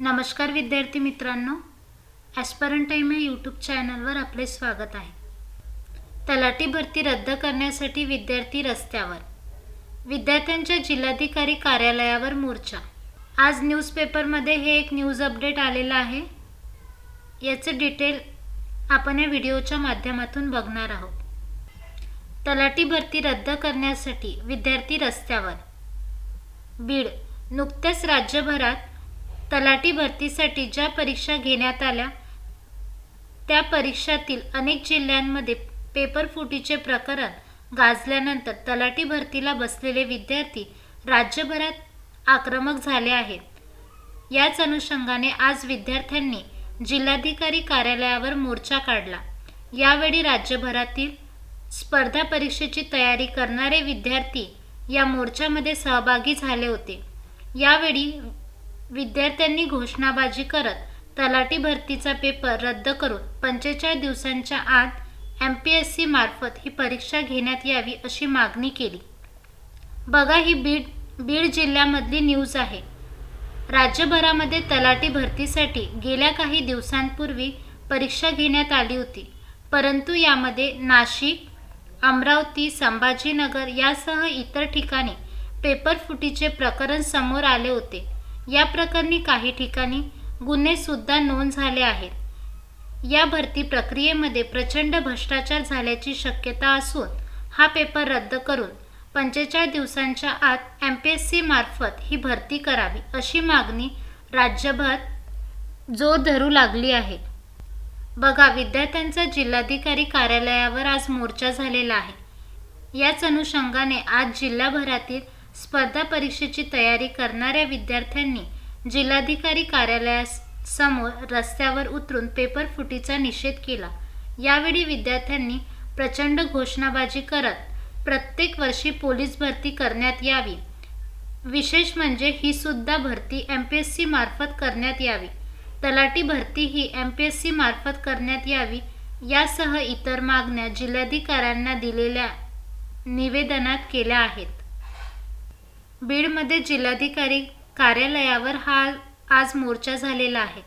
नमस्कार विद्यार्थी मित्रांनो ॲस्परंटाईम या यूट्यूब चॅनलवर आपले स्वागत आहे. तलाठी भरती रद्द करण्यासाठी विद्यार्थी रस्त्यावर विद्यार्थ्यांच्या जिल्हाधिकारी कार्यालयावर मोर्चा. आज न्यूजपेपरमध्ये हे एक न्यूज अपडेट आलेलं आहे. याचं डिटेल आपण या व्हिडिओच्या माध्यमातून बघणार आहोत. तलाठी भरती रद्द करण्यासाठी विद्यार्थी रस्त्यावर बीड नुकत्याच राज्यभरात तलाठी भरतीसाठी ज्या परीक्षा घेण्यात आल्या त्या परीक्षातील अनेक जिल्ह्यांमध्ये पेपर फुटीचे प्रकरण गाजल्यानंतर तलाठी भरतीला बसलेले विद्यार्थी राज्यभरात आक्रमक झाले आहेत. याच अनुषंगाने आज विद्यार्थ्यांनी जिल्हाधिकारी कार्यालयावर मोर्चा काढला. यावेळी राज्यभरातील स्पर्धा परीक्षेची तयारी करणारे विद्यार्थी या मोर्चामध्ये सहभागी झाले होते. यावेळी विद्यार्थ्यांनी घोषणाबाजी करत तलाठी भरतीचा पेपर रद्द करून पंचेचाळीस दिवसांच्या आत एम पी एस सी मार्फत ही परीक्षा घेण्यात यावी अशी मागणी केली. बघा ही बीड बीड जिल्ह्यामधली न्यूज आहे. राज्यभरामध्ये तलाठी भरतीसाठी गेल्या काही दिवसांपूर्वी परीक्षा घेण्यात आली होती. परंतु यामध्ये नाशिक अमरावती संभाजीनगर यासह इतर ठिकाणी पेपर फुटीचे प्रकरण समोर आले होते. या प्रकरणी काही ठिकाणी गुन्हेसुद्धा नोंद झाले आहेत. या भरती प्रक्रियेमध्ये प्रचंड भ्रष्टाचार झाल्याची शक्यता असून हा पेपर रद्द करून पंचेचाळीस दिवसांच्या आत एम पी एस सी मार्फत ही भरती करावी अशी मागणी राज्यभर जोर धरू लागली आहे. बघा विद्यार्थ्यांचा जिल्हाधिकारी कार्यालयावर आज मोर्चा झालेला आहे. याच अनुषंगाने आज जिल्हाभरातील स्पर्धा परीक्षेची तयारी करणाऱ्या विद्यार्थ्यांनी जिल्हाधिकारी कार्यालयासमोर रस्त्यावर उतरून पेपर फुटीचा निषेध केला. यावेळी विद्यार्थ्यांनी प्रचंड घोषणाबाजी करत प्रत्येक वर्षी पोलीस भरती करण्यात यावी. विशेष म्हणजे ही सुद्धा भरती एम पी एस सी मार्फत करण्यात यावी. तलाटी भरती ही एम पी एस सी मार्फत करण्यात यावी यासह इतर मागण्या जिल्हाधिकाऱ्यांना दिलेल्या निवेदनात केल्या आहेत. बीडमध्ये जिल्हाधिकारी कार्यालयावर हा आज मोर्चा झालेला आहे.